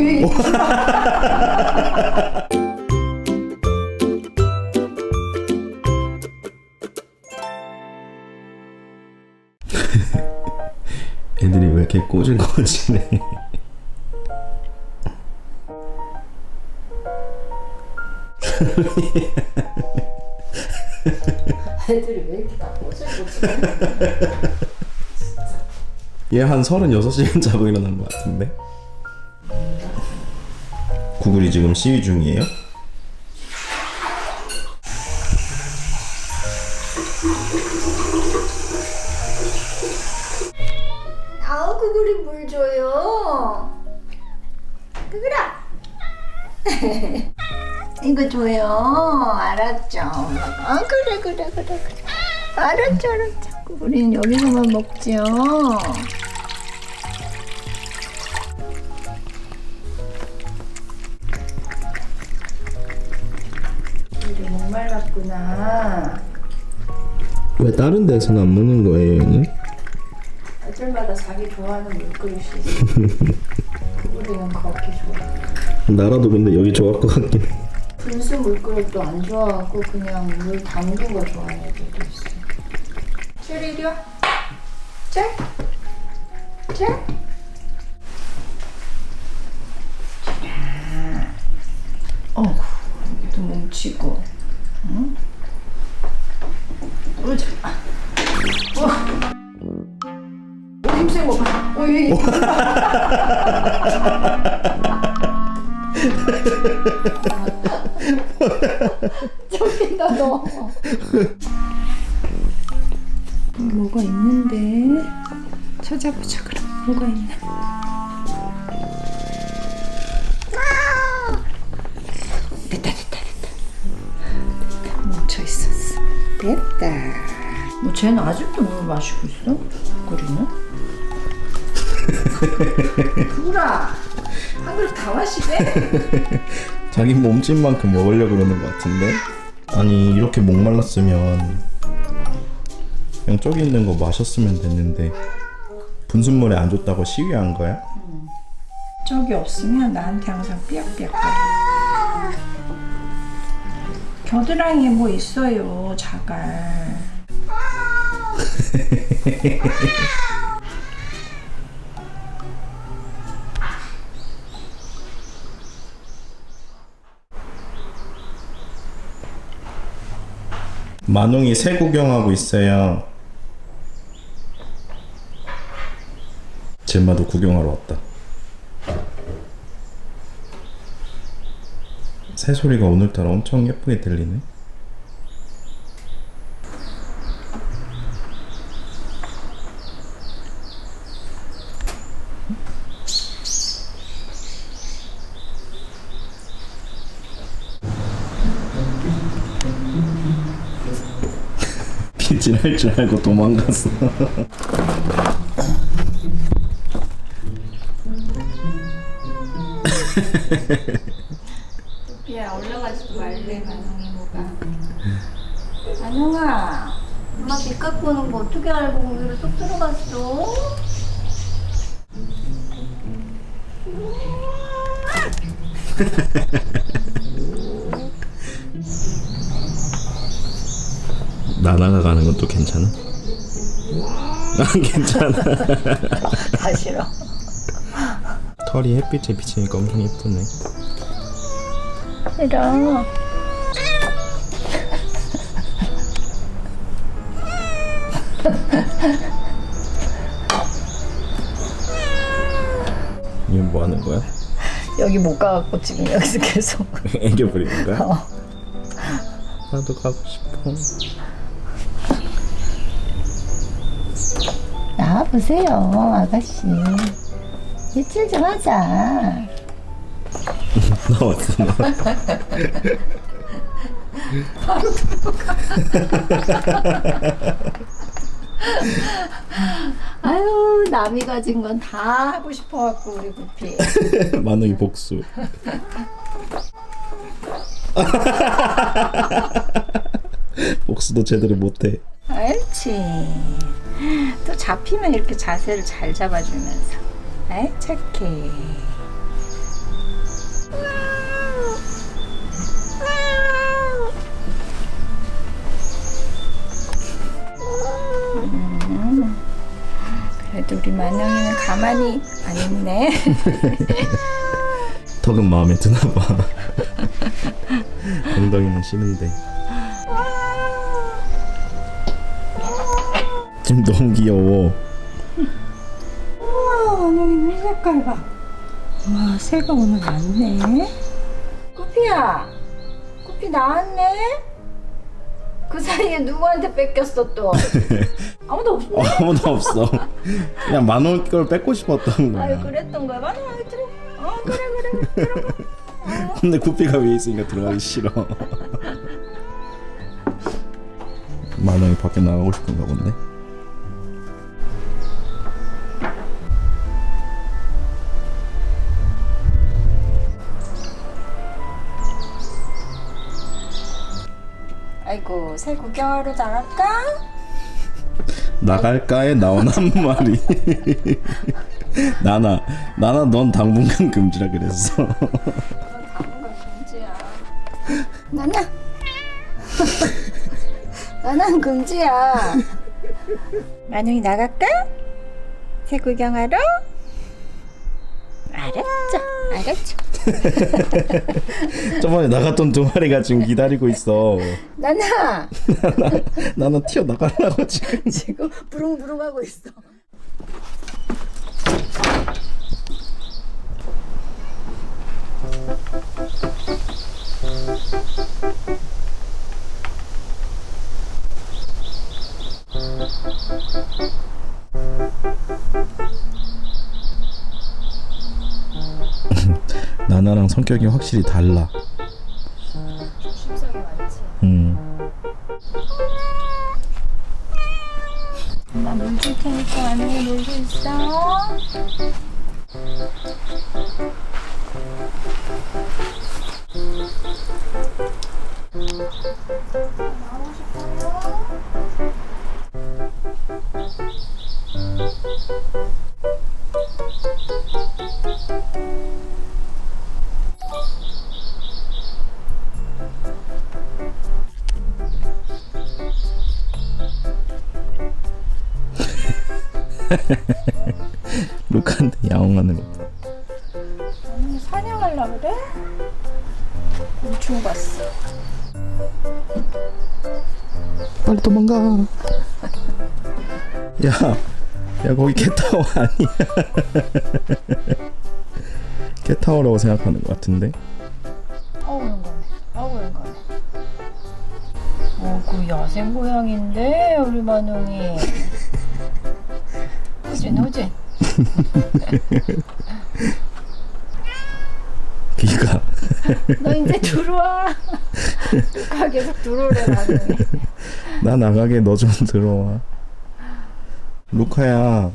이- 애들이 왜 이렇게 꼬질꼬질해? 애들이 왜 이렇게 다 꼬질꼬질해? 얘한 36시간 자고 일어난 것 같은데? 구글이 지금 시위 중이에요? 아우 구글이 물 줘요. 구글아. 이거 줘요. 알았죠. 아 그래 그래 그래 그래. 알았죠 알았죠. 구글이는 여기서만. 우 목말랐구나. 왜 다른 데서는 안 먹는 거예요, 얘는? 애들마다 자기 좋아하는 물그릇이 있어. 우리는 그렇게 좋아. 나라도 근데 여기 좋아할 것 같긴 해. 분수 물그릇도 안 좋아하고 그냥 물 담근 거 좋아하는 애들도 있어. 츄리 이리 와. 자. 자. 어구, 여기도 뭉치고. 응? 어. 어, 힘센 거 봐. 어, 여기. 쫓긴다 너. 뭐가 있는데 찾아보자 그럼 뭐가 있나? 쟤는 아직도 물 마시고 있어? 꾸리는? 구라 한 그릇 다 마시게? 자기 몸집만큼 먹으려고 그러는 것 같은데? 아니, 이렇게 목말랐으면 그냥 저기 있는 거 마셨으면 됐는데 분순물에 안 좋다고 시위한 거야? 적이 없으면 나한테 항상 삐약삐약거려. 겨드랑이에 뭐 있어요, 자갈. 만웅이 새 구경하고 있어요. 젤마도 구경하러 왔다. 새 소리가 오늘따라 엄청 예쁘게 들리네. 빗질 줄 알고 도망갔어. 야 올라가지도 말래, 뭐가. 만홍아, 엄마 빗 갖고 오는 거 어떻게 알고 거기로 쏙 들어갔어? 나나가 가는 것도 괜찮아? 안 괜찮아. 다 싫어. 털이 햇빛에 비치니까 엄청 예쁘네. 싫어. 이건 뭐 하는 거야? 여기 못 가갖고 지금 여기서 계속. 애교 부리는 거야? 어. 나도 가고 싶어. 나와보세요, 아가씨. 일칠 좀 하자. 나왔어. 나. 아유, 남이 가진 건 다 하고 싶어갖고, 우리 구피. 만웅이 복수. 복수도 제대로 못해. 옳지. 잡히면 이렇게 자세를 잘 잡아주면서 네, 에이 착해 음, 그래도 우리 만영이는 가만히 안 있네 턱은 마음에 드나 봐. 엉덩이는 싫은데. 지금 너무 귀여워. 우와, 만영이 눈 색깔 봐. 와, 새가 오늘 많네. 꾸피야, 꾸피 나왔네. 그 사이에 누구한테 뺏겼어 또? 아무도 없네. 어, 아무도 없어. 그냥 만원 걸 뺏고 싶었던 아유 거야. 그랬던 거야. 들어. 어 그래 그래. 들어가. 근데 구피가 위에 있으니까 들어가기 싫어. 만원이 밖에 나가고 싶은가 본데. 아이고 새 구경하러 나갈까? 나갈까에 나온 한 마리. 나나, 나나 넌 당분간 금지라 그랬어. 넌 당분간 금지야. 나나. 나는 금지야. 만영이 나갈까? 새 구경하러? 알았죠. 알았죠. 저번에 나갔던 두 마리가 지금 기다리고 있어. 나나 나는 튀어 나가려고 지금. 지금 부릉부릉 하고 있어. 나나랑 성격이 확실히 달라. 많지. 음. 나 물 줄 테니까 만영이 놀고 있어. 나오고 싶 루카한테 야옹하는 거. 봐. 만영이 사냥하려 그래? 곤충 봤어. 빨리 도망가. 야, 야 거기 캣타워 아니야. 캣타워라고 생각하는 것 같은데. 어우 영감해. 어우 영감해. 어그 야생 고양인데 우리 만영이. 호진 호진. 귀가 너 이제 들어와. 루카 계속 들어오래 만영이. 나 나가게 너 좀 들어와. 루카야,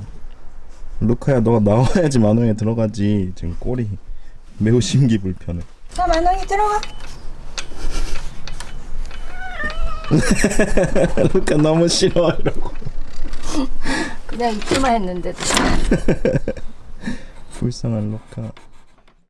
루카야 너가 나와야지 만원에 들어가지. 지금 꼬리 매우 심기불편해. 자 만영이 들어가. 루카 너무 싫어 이러고. 그냥 입기만 했는데도. 불쌍한 루카.